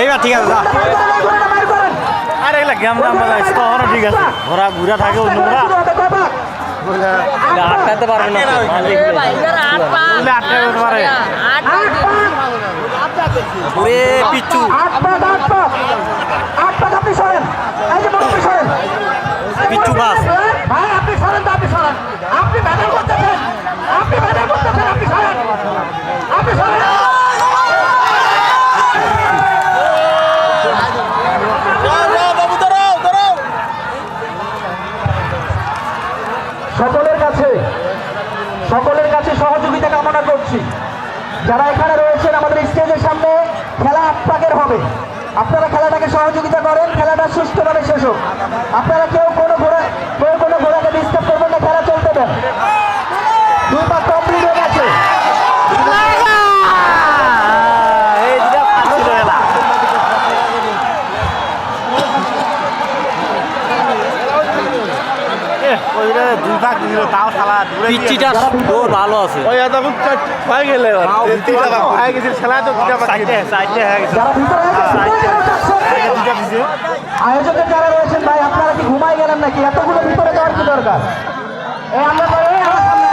এইবার ঠিক আছে আরে এগুলা গেম দাম বাজাইছে তখনও ঠিক আছে। ঘোরা ঘুরা থাকে অন্যরা আটকাতে পারবে না। আটকাতে পারে ওরে পিচ্ছু যারা এখানে রয়েছেন আমাদের স্টেজের সামনে খেলা আপনাদের হবে। আপনারা খেলাটাকে সহযোগিতা করেন, খেলাটা সুস্থভাবে শেষ হোক। আপনারা কেউ কোনো ঘোড়া কেউ কোনো ঘোড়াকে ডিস্টার্ব করবেন না খেলা চলতে দেন দুই পাক কমপ্লিট হয়ে গেছে এই দুটা পাচ্ছিল এলা তাও দূরে পিচিটা তো ভালো আছে। ওই তখন হয়ে গেলে হয়ে গেছে খেলা তো দুটা সাইডে সাইডে হয়ে গেছে। যারা ভিতরে আছে, আয়োজকের যারা রয়েছেন ভাই আপনারা কি ঘুমাই গেলেন নাকি? এতগুলো ভিতরে যাওয়ার কি দরকার? এই আমরা তো- এই আমার সামনে,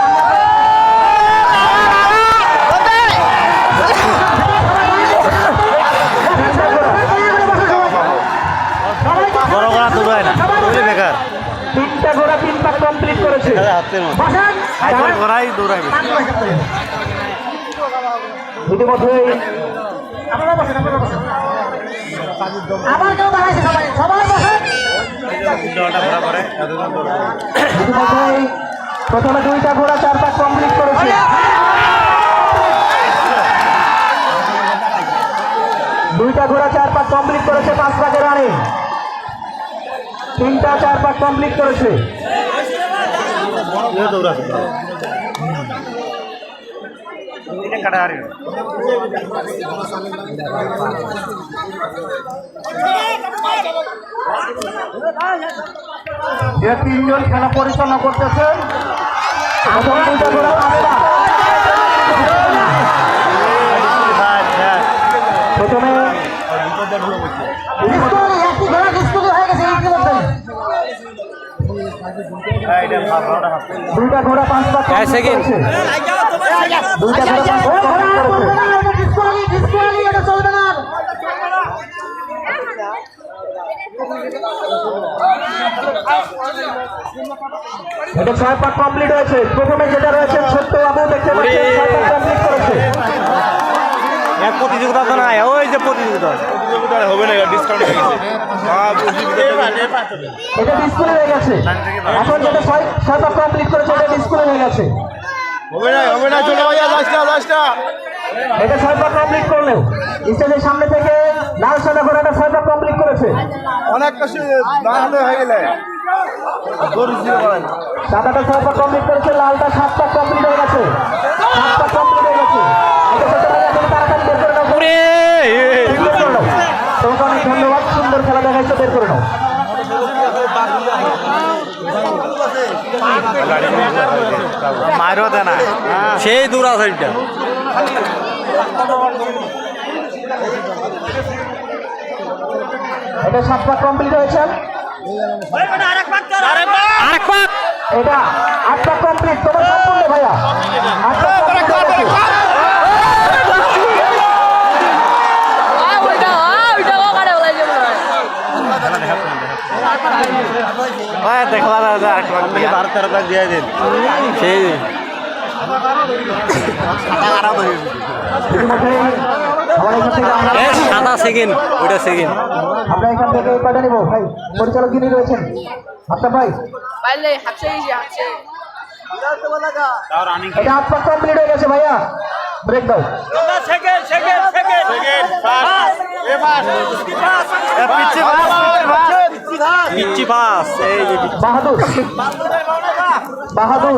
বড় করা দৌড়ায় না ওই বেকার তিনটা ঘোড়া তিন পাক কমপ্লিট করেছে হাতের মধ্যে বসেন। সাইকেল করাই দৌড়াইবে ইতিমধ্যেই আবার কেউ দাঁড়াইছে সবাই। সবাই বসেন। প্রথমে দুইটা ঘোড়া চার পাক কমপ্লিট করেছে। দুইটা ঘোড়া চার পাক কমপ্লিট করেছে পাঁচ পাকের রানে। তিনটা চার পাক কমপ্লিট করেছে। যে তিনজন খেলা পরিচালনা করতেছেন প্রথম দুইটা ঘোড়া পাঁচটা। প্রথমে দুইটা ঘোড়া পাঁচ এক সেকেন্ড। দুইটা ঘোড়া পাঁচ এটা ছয় পাক কমপ্লিট হয়েছে প্রথমে যেটা রয়েছে ছোট্ট বাবু দেখতে পাচ্ছেন কমপ্লিট করেছে এক প্রতিযোগিতা তো নাই ওই যে প্রতিযোগিতা হবে না ডিসকাউন্ট হয়ে গেছে। এটা হয়ে গেছে। এখন যেটা ছয় ছয় কমপ্লিট করেছে এটা ডিসপ্লে হয়ে গেছে। হবে না হবে না চলো ভাইয়া যাস না এটা ছয় কমপ্লিট করলেও। স্টেজের সামনে থেকে লাল সাদা ঘোড়াটা ছয় পাক কমপ্লিট করেছে। অনেক কষ্ট না হলে হয়ে গেলে। সাদাটা ছয় পাক কমপ্লিট করেছে লালটা সাত পাক কমপ্লিট হয়ে গেছে। সাত পাক কমপ্লিট হয়ে গেছে। মারও দেয় না। সেই দূর আছে এটা। সাতটা কমপ্লিট হয়েছে। আরেক পাক এটা আটটা কমপ্লিট তোমার সম্পূর্ণ ভাইয়া আট পাক কমপ্লিট হয়ে গেছে ভাই দেখলাম ভারত টাকা দিয়ে দিন। সেই সাদা সেকেন্ড ওটা সেকেন্ড আমরা এখান থেকে ভাই পরিচালক ভাইয়া। ব্রেক পিচ্ছি পাস এই যে বাহাদুর। বাহাদুর।